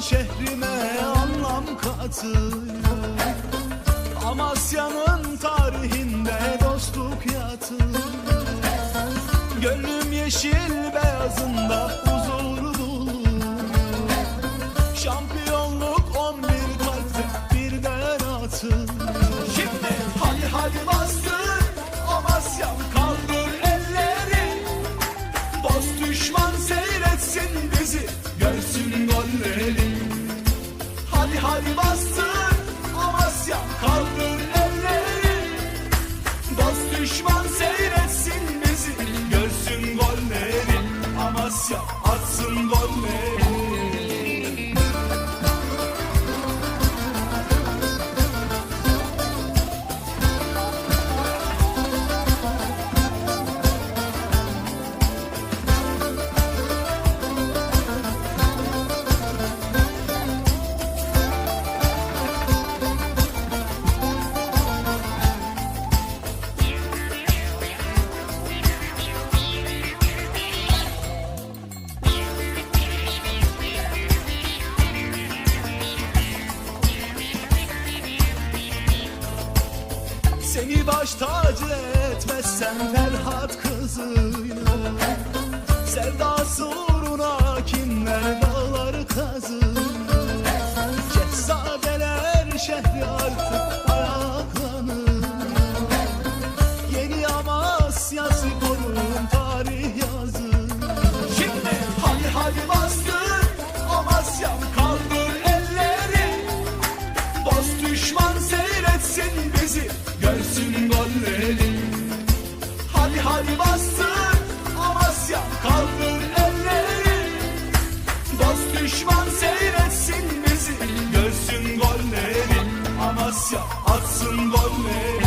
şehrime anlam katıyor. Amasya'nın tarihinde dostluk yatıyor. Gönlüm yeşil beyazında huzur dolu Şampiyonluk Görsün golleri Hadi hadi bastır Amasya kaldır elleri. Dost düşman seyretsin bizi. Görsün golleri Amasya atsın golleri Seni baş tacı etmezsen Ferhat kızıyla Hadi hadi bastır Amasya kaldır elleri. Dost düşman seyretsin bizi. Görsün golleri. Amasya atsın golleri.